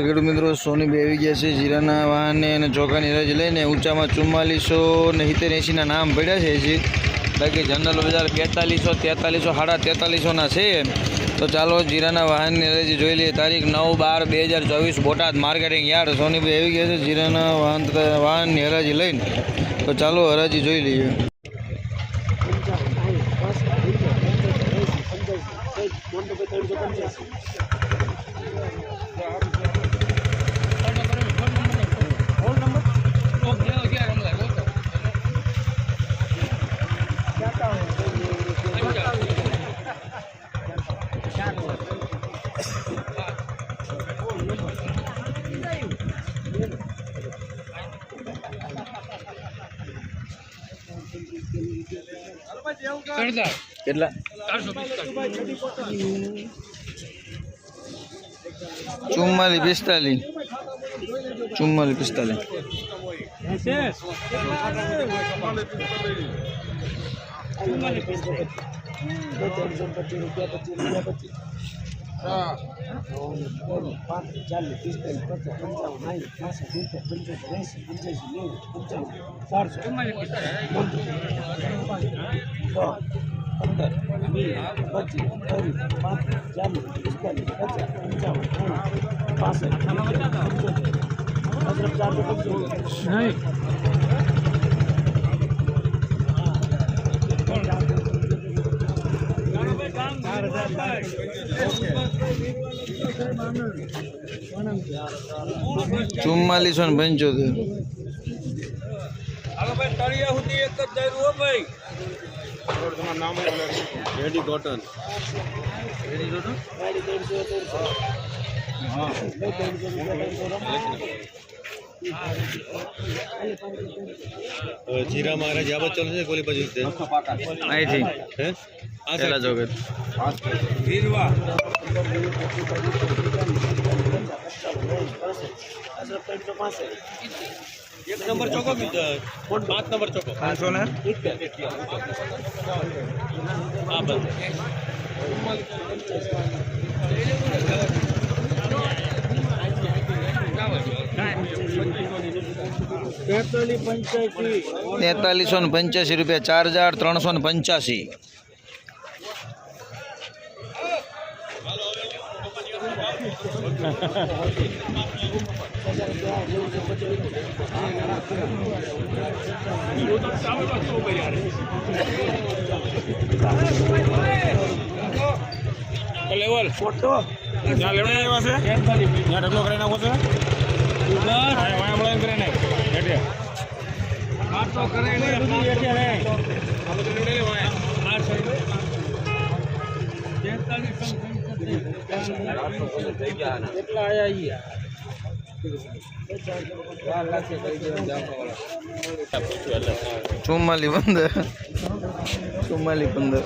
ખેડૂત મિત્રો, સોની આવી ગયા છે, જીરાના વાહનને અને ચોખાની રજ લઈને ઊંચામાં ચુમ્માલીસો ને સિત્તેર એંશીના નામ પડ્યા છે હજી. બાકી જનરલ બજાર બેતાલીસો, તેતાલીસો સાડા તેતાલીસોના છે. તો ચાલો જીરાના વાહનની રજ જોઈ લઈએ. તારીખ નવ બાર બે હજાર ચોવીસ, બોટાદ માર્કેટિંગ યાર્ડ. સોનીભાઈ આવી ગયા છે, જીરાના વાહન વાહનની હરાજી લઈને. તો ચાલો હરાજી જોઈ લઈએ. કેટલા? ચુમ્માલીસ પિસ્તાલીસ. ચુમ્માલીસ પિસ્તાલીસ. ચુમ્માલીસો. પાંત્રીસ ચાલીસ પિસ્તાલીસ પચાસ પંચાવન સાહીઠ પાંસઠ સિત્તેર પંચ્યાસી એંસી પંચ્યાસી નેવું પંચાવન ચારસો પંદર પચીસ ત્રીસ પાંત્રીસ ચાલીસ પિસ્તાલીસ પચાસ પંચાવન સાહીઠ પાસઠ પંચોતેર ને પંચોતેર. રેડી કોટન જીરા મહારાજ આ બાજુ ચાલે છે કોલી બાજુ છે અહીંથી હે આ પેલા સાઈડ ચોકડ એક નંબર ચોકો બીજો પાંચ નંબર ચોકો પાંચસો ને હા બસ તેતાલીસો ને પંચ્યાસી રૂપિયા ચાર હજાર ત્રણસો ને પંચ્યાસી. Level photo. ત્યાં લેવડાવી આવ્યા છે? ત્યાં ઢગલો કરી નાખો છે? કેટલા આયા ચુમ્માલી પંદર. ચુમ્માલી પંદર.